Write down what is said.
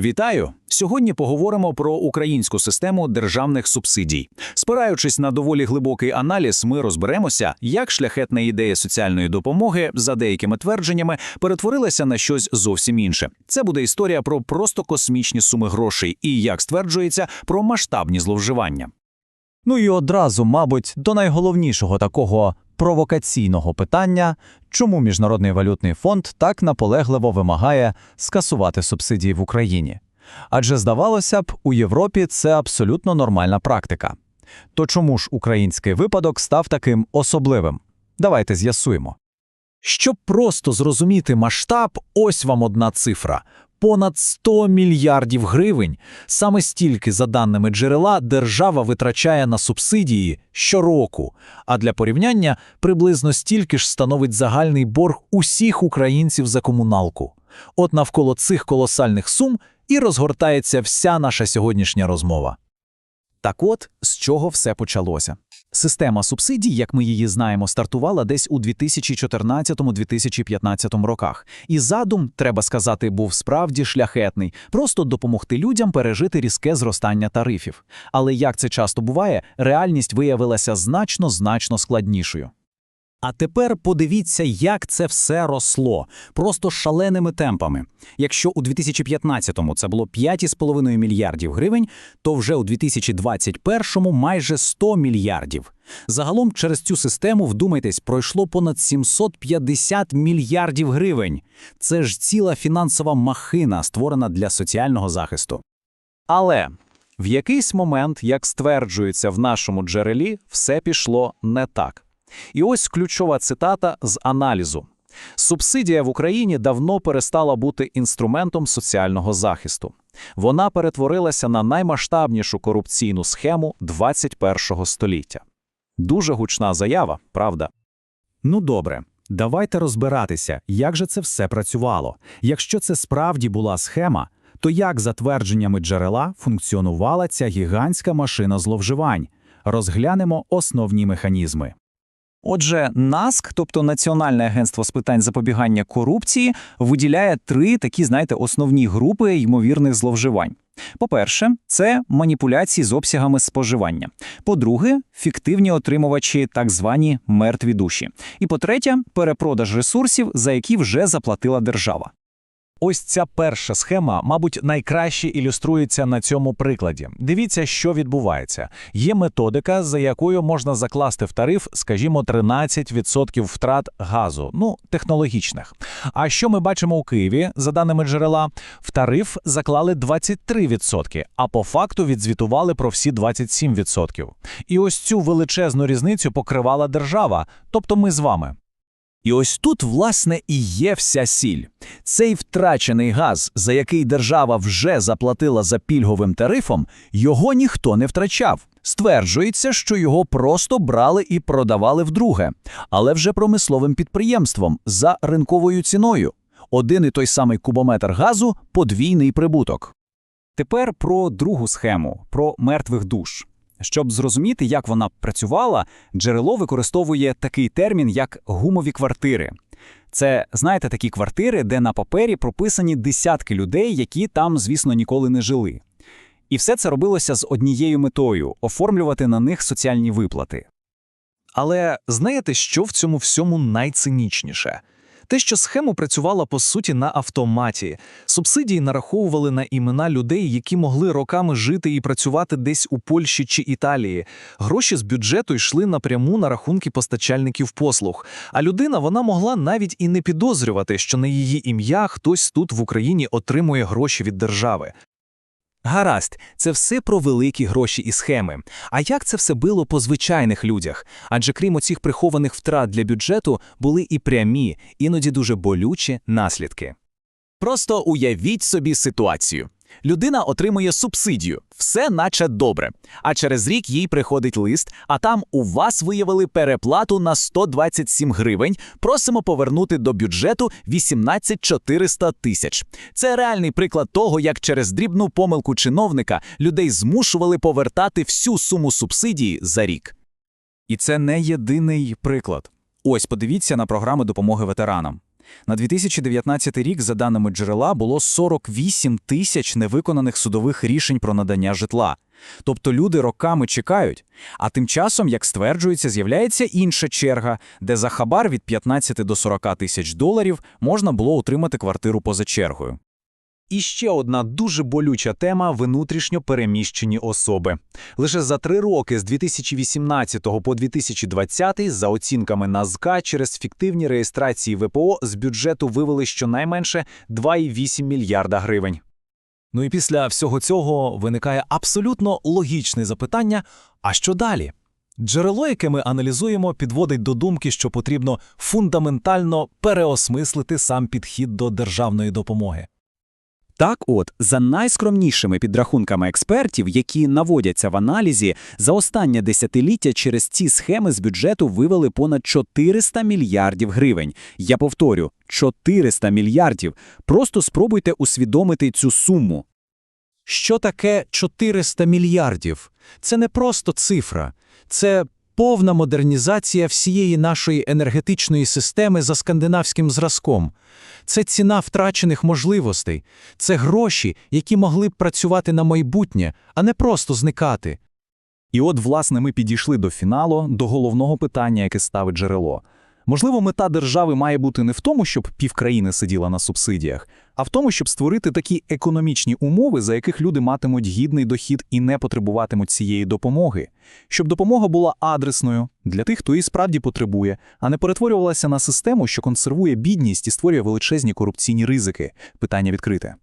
Вітаю! Сьогодні поговоримо про українську систему державних субсидій. Спираючись на доволі глибокий аналіз, ми розберемося, як шляхетна ідея соціальної допомоги, за деякими твердженнями, перетворилася на щось зовсім інше. Це буде історія про просто космічні суми грошей і, як стверджується, про масштабні зловживання. Ну і одразу, мабуть, до найголовнішого такого провокаційного питання, чому Міжнародний валютний фонд так наполегливо вимагає скасувати субсидії в Україні. Адже здавалося б, у Європі це абсолютно нормальна практика. То чому ж український випадок став таким особливим? Давайте з'ясуємо. Щоб просто зрозуміти масштаб, ось вам одна цифра. Понад 100 мільярдів гривень. Саме стільки, за даними джерела, держава витрачає на субсидії щороку. А для порівняння приблизно стільки ж становить загальний борг усіх українців за комуналку. От навколо цих колосальних сум і розгортається вся наша сьогоднішня розмова. Так от, з чого все почалося? Система субсидій, як ми її знаємо, стартувала десь у 2014-2015 роках. І задум, треба сказати, був справді шляхетний – просто допомогти людям пережити різке зростання тарифів. Але як це часто буває, реальність виявилася значно-значно складнішою. А тепер подивіться, як це все росло, просто шаленими темпами. Якщо у 2015-му це було 5,5 мільярдів гривень, то вже у 2021-му майже 100 мільярдів. Загалом через цю систему, вдумайтесь, пройшло понад 750 мільярдів гривень. Це ж ціла фінансова махина, створена для соціального захисту. Але в якийсь момент, як стверджується в нашому джерелі, все пішло не так. І ось ключова цитата з аналізу. Субсидія в Україні давно перестала бути інструментом соціального захисту. Вона перетворилася на наймасштабнішу корупційну схему 21-го століття. Дуже гучна заява, правда? Ну добре, давайте розбиратися, як же це все працювало. Якщо це справді була схема, то як за твердженнями джерела функціонувала ця гігантська машина зловживань? Розглянемо основні механізми. Отже, НАСК, тобто Національне агентство з питань запобігання корупції, виділяє три такі, знаєте, основні групи ймовірних зловживань. По-перше, це маніпуляції з обсягами споживання. По-друге, фіктивні отримувачі, так звані мертві душі. І по-третє, перепродаж ресурсів, за які вже заплатила держава. Ось ця перша схема, мабуть, найкраще ілюструється на цьому прикладі. Дивіться, що відбувається. Є методика, за якою можна закласти в тариф, скажімо, 13% втрат газу, ну, технологічних. А що ми бачимо у Києві, за даними джерела, в тариф заклали 23%, а по факту відзвітували про всі 27%. І ось цю величезну різницю покривала держава, тобто ми з вами. І ось тут, власне, і є вся сіль. Цей втрачений газ, за який держава вже заплатила за пільговим тарифом, його ніхто не втрачав. Стверджується, що його просто брали і продавали вдруге, але вже промисловим підприємством за ринковою ціною. Один і той самий кубометр газу подвійний прибуток. Тепер про другу схему, про мертвих душ. Щоб зрозуміти, як вона працювала, джерело використовує такий термін, як гумові квартири. Це, знаєте, такі квартири, де на папері прописані десятки людей, які там, звісно, ніколи не жили. І все це робилося з однією метою оформлювати на них соціальні виплати. Але знаєте, що в цьому всьому найцинічніше? Те, що схема працювала по суті на автоматі, субсидії нараховували на імена людей, які могли роками жити і працювати десь у Польщі чи Італії. Гроші з бюджету йшли напряму на рахунки постачальників послуг. А людина вона могла навіть і не підозрювати, що на її ім'я хтось тут в Україні отримує гроші від держави. Гаразд, це все про великі гроші і схеми. А як це все було по звичайних людях? Адже крім оцих прихованих втрат для бюджету, були і прямі, іноді дуже болючі наслідки. Просто уявіть собі ситуацію. Людина отримує субсидію, все наче добре. А через рік їй приходить лист, а там у вас виявили переплату на 127 гривень. Просимо повернути до бюджету 18 400 тисяч. Це реальний приклад того, як через дрібну помилку чиновника людей змушували повертати всю суму субсидії за рік. І це не єдиний приклад. Ось подивіться на програми допомоги ветеранам. На 2019 рік, за даними джерела, було 48 тисяч невиконаних судових рішень про надання житла. Тобто люди роками чекають. А тим часом, як стверджується, з'являється інша черга, де за хабар від 15 до 40 тисяч доларів можна було отримати квартиру поза чергою. І ще одна дуже болюча тема – внутрішньо переміщені особи. Лише за три роки з 2018 по 2020 за оцінками НАЗК через фіктивні реєстрації ВПО з бюджету вивели щонайменше 2,8 мільярда гривень. Ну і після всього цього виникає абсолютно логічне запитання: а що далі? Джерело, яке ми аналізуємо, підводить до думки, що потрібно фундаментально переосмислити сам підхід до державної допомоги. Так от, за найскромнішими підрахунками експертів, які наводяться в аналізі, за останнє десятиліття через ці схеми з бюджету вивели понад 400 мільярдів гривень. Я повторю, 400 мільярдів. Просто спробуйте усвідомити цю суму. Що таке 400 мільярдів? Це не просто цифра, це повна модернізація всієї нашої енергетичної системи за скандинавським зразком. Це ціна втрачених можливостей, це гроші, які могли б працювати на майбутнє, а не просто зникати. І от, власне, ми підійшли до фіналу, до головного питання, яке ставить джерело. Можливо, мета держави має бути не в тому, щоб півкраїни сиділа на субсидіях, а в тому, щоб створити такі економічні умови, за яких люди матимуть гідний дохід і не потребуватимуть цієї допомоги. Щоб допомога була адресною для тих, хто її справді потребує, а не перетворювалася на систему, що консервує бідність і створює величезні корупційні ризики. Питання відкрите.